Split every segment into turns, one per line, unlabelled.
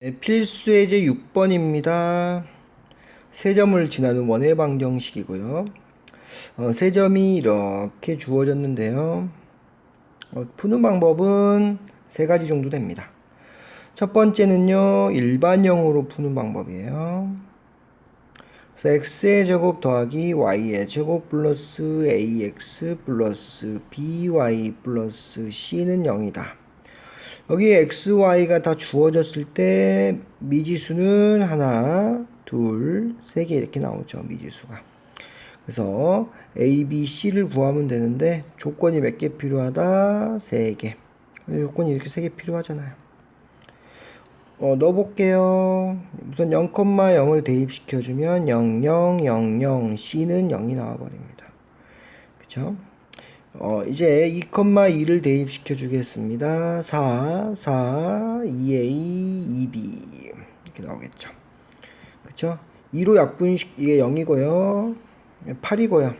네, 필수 예제 6번입니다. 세 점을 지나는 원의 방정식이고요. 어, 세 점이 이렇게 주어졌는데요. 어, 푸는 방법은 세 가지 정도 됩니다. 첫 번째는요, 일반형으로 푸는 방법이에요. 그래서 x의 제곱 더하기 y의 제곱 플러스 ax 플러스 by 플러스 c는 0이다. 여기 x, y가 다 주어졌을 때 미지수는 하나, 둘, 세 개 이렇게 나오죠. 미지수가. 그래서 a, b, c를 구하면 되는데 조건이 몇 개 필요하다? 세 개. 조건이 이렇게 세 개 필요하잖아요. 어, 넣어볼게요. 우선 0,0을 대입시켜주면 0, 0, 0, 0, c는 0이 나와버립니다. 그쵸? 어, 이제 2,2를 대입시켜 주겠습니다. 4, 4, 2a, 2b. 이렇게 나오겠죠. 그쵸? 2로 약분식, 이게 0이고요. 8이고요.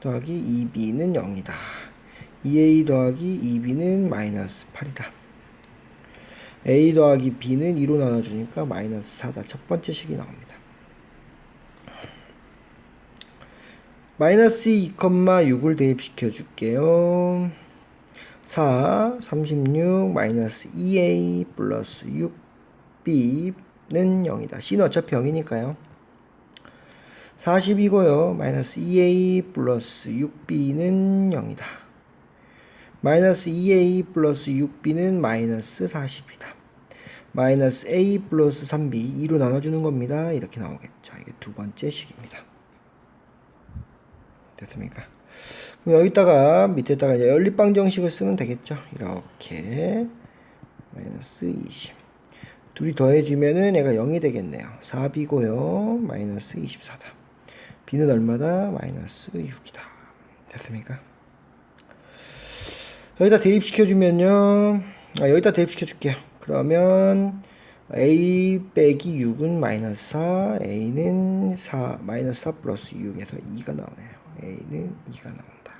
더하기 2b는 0이다. 2a 더하기 2b는 마이너스 8이다. a 더하기 b는 2로 나눠주니까 마이너스 4다. 첫 번째 식이 나옵니다. 마이너스 2,6을 대입시켜 줄게요. 4, 36, 마이너스 2a 플러스 6b는 0이다. c는 어차피 0이니까요. 40이고요. 마이너스 2a 플러스 6b는 0이다. 마이너스 2a 플러스 6b는 마이너스 40이다. 마이너스 a 플러스 3b 2로 나눠주는 겁니다. 이렇게 나오겠죠. 이게 두 번째 식입니다. 됐습니까? 그럼 여기다가 밑에다가 이제 연립방 정식을 쓰면 되겠죠. 이렇게 마이너스 20 둘이 더해지면은 얘가 0이 되겠네요. 4b고요. 마이너스 24다. b는 얼마다? 마이너스 6이다. 됐습니까? 여기다 대입시켜주면요. 아, 여기다 대입시켜줄게요. 그러면 a 빼기 6은 마이너스 4, a는 4, 마이너스 4 플러스 6에서 2가 나오네요. A는 2가 나온다.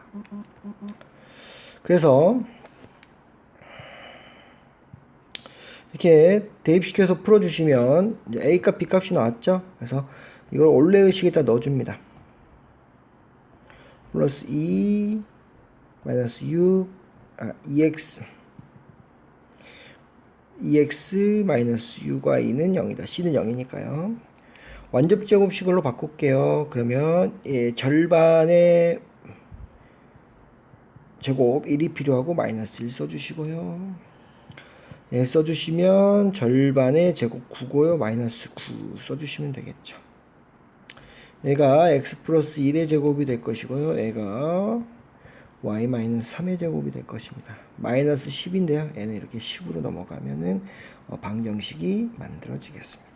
그래서 이렇게 대입시켜서 풀어주시면 이제 a 값, b 값이 나왔죠. 그래서 이걸 원래 의식에다 넣어줍니다. 플러스 2 마이너스 6 아, 2x 2x 마이너스 6y는 0이다. c는 0이니까요. 완접 제곱식으로 바꿀게요. 그러면 예, 절반의 제곱 1이 필요하고 마이너스 1 써주시고요. 예, 써주시면 절반의 제곱 9고요. 마이너스 9 써주시면 되겠죠. 얘가 x 플러스 1의 제곱이 될 것이고요. 얘가 y 마이너스 3의 제곱이 될 것입니다. 마이너스 10인데요. 얘는 이렇게 10으로 넘어가면은 어, 방정식이 만들어지겠습니다.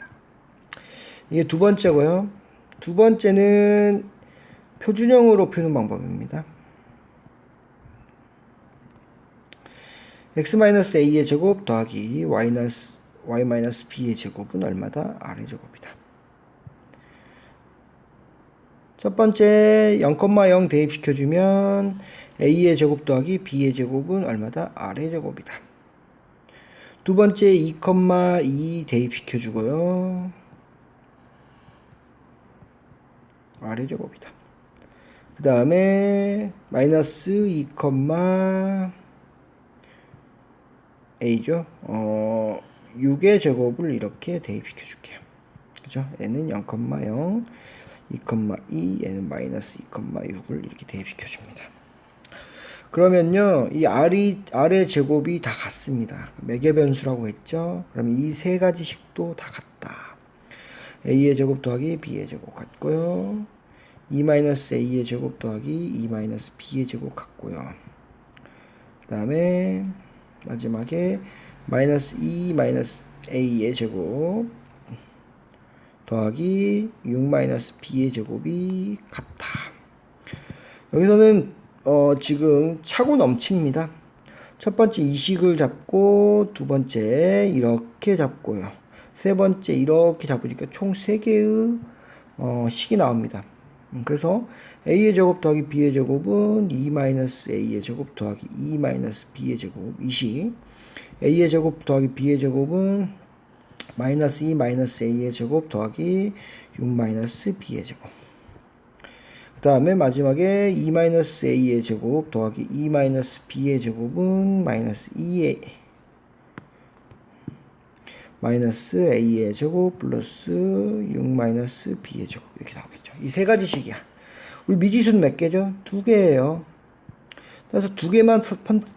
이게 두 번째고요. 두 번째는 표준형으로 푸는 방법입니다. x-a의 제곱 더하기 y-b의 제곱은 얼마다? r의 제곱이다. 첫 번째 0,0 대입시켜주면 a의 제곱 더하기 b의 제곱은 얼마다? r의 제곱이다. 두 번째 2,2 대입시켜주고요. R의 제곱이다. 그 다음에 마이너스 2, a죠. 어, 6의 제곱을 이렇게 대입시켜 줄게요. 그죠? 얘는 0,0, 2,2, 얘는 마이너스 2,6을 이렇게 대입시켜 줍니다. 그러면요, 이 r이, r의 제곱이 다 같습니다. 매개 변수라고 했죠? 그럼 이 세 가지 식도 다 같다. a의 제곱 더하기 b의 제곱 같고요. 2-a의 제곱 더하기 2-b의 제곱 같고요. 그 다음에 마지막에 마이너스 2 마이너스 a의 제곱 더하기 6 마이너스 b의 제곱이 같다. 여기서는 어 지금 차고 넘칩니다. 첫 번째 이식을 잡고 두 번째 이렇게 잡고요. 세 번째 이렇게 잡으니까 총세 개의 어 식이 나옵니다. 음, 그래서 a의 제곱 더하기 b의 제곱은 2-a의 제곱 더하기 2-b의 제곱 이식 a의 제곱 더하기 b의 제곱은 마이너스 2 마이너스 a의 제곱 더하기 6 마이너스 b의 제곱. 그 다음에 마지막에 2 마이너스 a의 제곱 더하기 2 마이너스 b의 제곱은 마이너스 2a 마이너스 a의 제곱 플러스 6 마이너스 b의 제곱 이렇게 나오겠죠. 이 세 가지 식이야. 우리 미지수는 몇 개죠? 두 개예요. 그래서 두 개만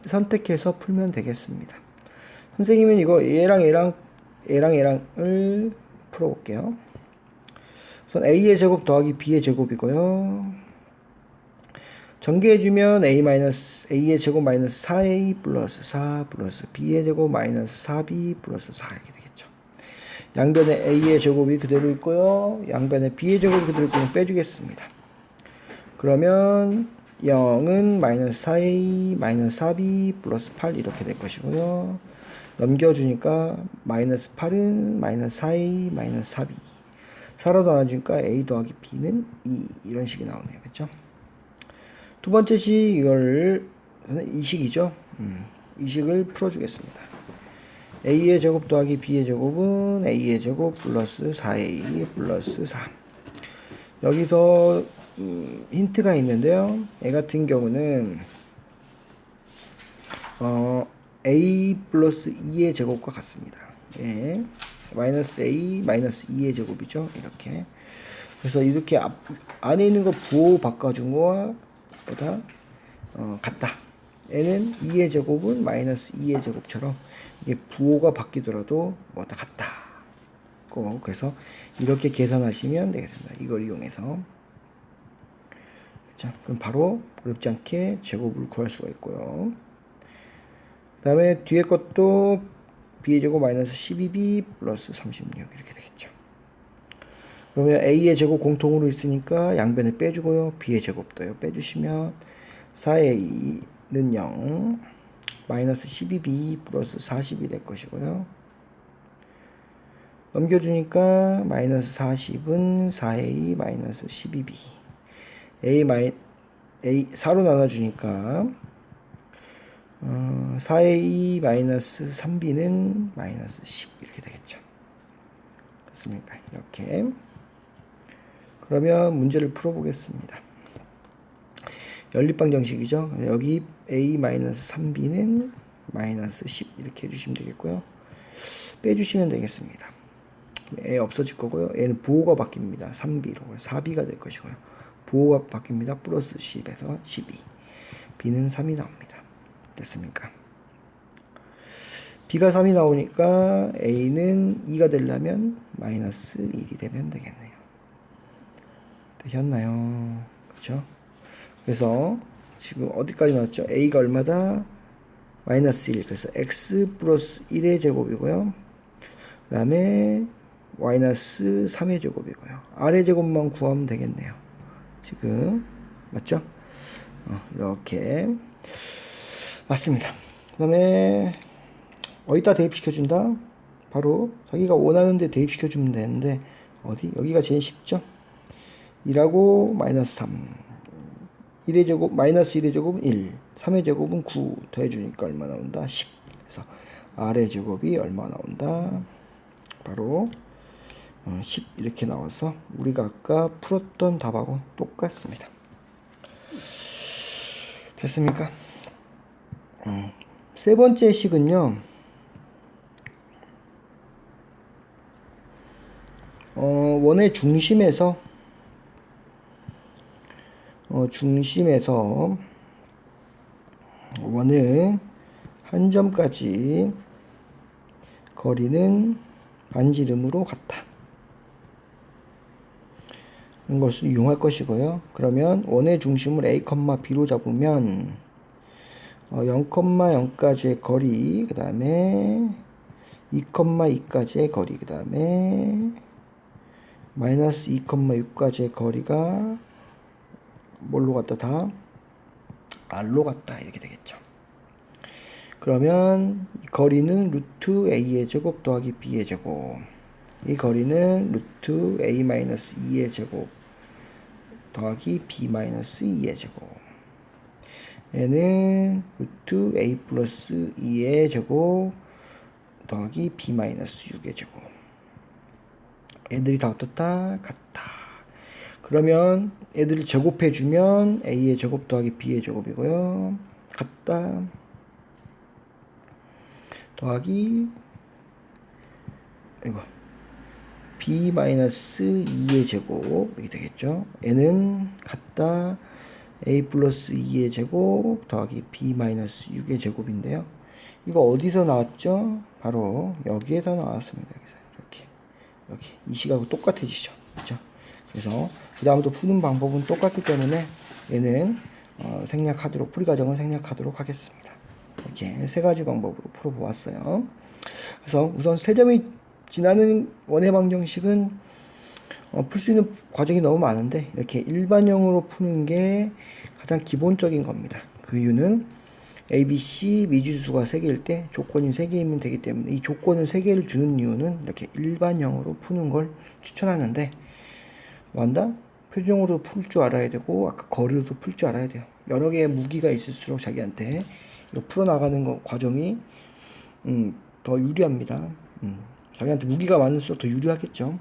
선택해서 풀면 되겠습니다. 선생님은 이거 얘랑 얘랑 얘랑 얘랑을 풀어볼게요. 우선 a의 제곱 더하기 b의 제곱이고요. 전개해주면 a 마이너스 a의 제곱 마이너스 4a 플러스 4 플러스 b의 제곱 마이너스 4b 플러스 4 이렇게. 양변에 a의 제곱이 그대로 있고요. 양변에 b의 제곱이 그대로 있고 빼주겠습니다. 그러면 0은 마이너스 4a 마이너스 4b 플러스 8 이렇게 될 것이고요. 넘겨주니까 마이너스 8은 마이너스 4a 마이너스 4b 4로 나눠주니까 a 더하기 b는 2 이런 식이 나오네요. 그렇죠? 두 번째 식 이걸 이 식이죠. 음, 이 식을 풀어주겠습니다. A의 제곱 더하기 b의 제곱은 a의 제곱 플러스 4a 플러스 4 여기서 음, 힌트가 있는데요. 애 같은 경우는 어, a 플러스 2의 제곱과 같습니다. 예. 마이너스 a 마이너스 2의 제곱이죠. 이렇게. 그래서 이렇게 앞, 안에 있는 거 부호 바꿔준 거와 보다 어, 같다. 얘는 2의 제곱은 마이너스 2의 제곱처럼 이게 부호가 바뀌더라도 뭐 다 같다. 꼭 그래서 이렇게 계산하시면 되겠습니다. 이걸 이용해서 자, 그럼 바로 어렵지 않게 제곱을 구할 수가 있고요. 그 다음에 뒤에 것도 b의 제곱 마이너스 12b 플러스 36 이렇게 되겠죠. 그러면 a의 제곱 공통으로 있으니까 양변에 빼주고요. b의 제곱도요. 빼주시면 4a 는 0 마이너스 12b 플러스 40이 될 것이고요. 넘겨주니까 마이너스 40은 4a 마이너스 12b a 마이 a 4로 나눠주니까 어, 4a 마이너스 3b는 마이너스 10 이렇게 되겠죠. 됐습니까? 이렇게 그러면 문제를 풀어보겠습니다. 연립방 정식이죠. 여기 a 마이너스 3b는 마이너스 10 이렇게 해주시면 되겠고요. 빼주시면 되겠습니다. 애 없어질 거고요. 얘는 부호가 바뀝니다. 3b로 4b가 될 것이고요. 부호가 바뀝니다. 플러스 10에서 12. b는 3이 나옵니다. 됐습니까? b가 3이 나오니까 a는 2가 되려면 마이너스 1이 되면 되겠네요. 되셨나요? 그렇죠? 그래서 지금 어디까지 나왔죠? a가 얼마다? 마이너스 1. 그래서 x 플러스 1의 제곱이고요. 그 다음에 마이너스 3의 제곱이고요. r의 제곱만 구하면 되겠네요. 지금 맞죠? 어, 이렇게 맞습니다. 그 다음에 어디다 대입시켜준다? 바로 자기가 원하는 데 대입시켜주면 되는데 어디? 여기가 제일 쉽죠? 2라고 마이너스 3 1의 제곱 마이너스 1의 제곱은 1 3의 제곱은 9 더해주니까 얼마 나온다? 10 그래서 r의 제곱이 얼마 나온다? 바로 10 이렇게 나와서 우리가 아까 풀었던 답하고 똑같습니다. 됐습니까? 음, 세 번째 식은요. 어, 원의 중심에서 어, 중심에서 원의 한 점까지 거리는 반지름으로 같다. 것을 이용할 것이고요. 그러면 원의 중심을 A, B로 잡으면 어, 0,0까지의 거리, 그 다음에 2,2까지의 거리, 그 다음에 마이너스 2,6까지의 거리가 뭘로 갔다 다 R로 갔다 이렇게 되겠죠. 그러면 이 거리는 루트 A의 제곱 더하기 B의 제곱 이 거리는 루트 A 마이너스 2의 제곱 더하기 B 마이너스 2의 제곱 얘는 루트 A 플러스 2의 제곱 더하기 B 마이너스 6의 제곱 애들이 다 어떻다? 같다. 그러면 애들을 제곱해 주면 a의 제곱 더하기 b의 제곱이고요. 같다. 더하기 이거 b 마이너스 2의 제곱 이렇게 되겠죠. n은 같다. a 플러스 2의 제곱 더하기 b 마이너스 6의 제곱인데요. 이거 어디서 나왔죠? 바로 여기에서 나왔습니다. 그래서 이렇게 이렇게 이 식하고 똑같아지죠. 그래서 그 다음부터 푸는 방법은 똑같기 때문에 얘는 어, 생략하도록 풀이 과정은 생략하도록 하겠습니다. 이렇게 세 가지 방법으로 풀어보았어요. 그래서 우선 세 점이 지나는 원의 방정식은 어, 풀 수 있는 과정이 너무 많은데 이렇게 일반형으로 푸는 게 가장 기본적인 겁니다. 그 이유는 A, B, C 미지수가 3개일 때 조건이 3개이면 되기 때문에 이 조건을 3개를 주는 이유는 이렇게 일반형으로 푸는 걸 추천하는데 뭐한다? 표준형으로 풀 줄 알아야 되고 아까 거리로도 풀 줄 알아야 돼요. 여러 개의 무기가 있을수록 자기한테 이거 풀어나가는 거 과정이 음, 더 유리합니다. 음, 자기한테 무기가 많을수록 더 유리하겠죠.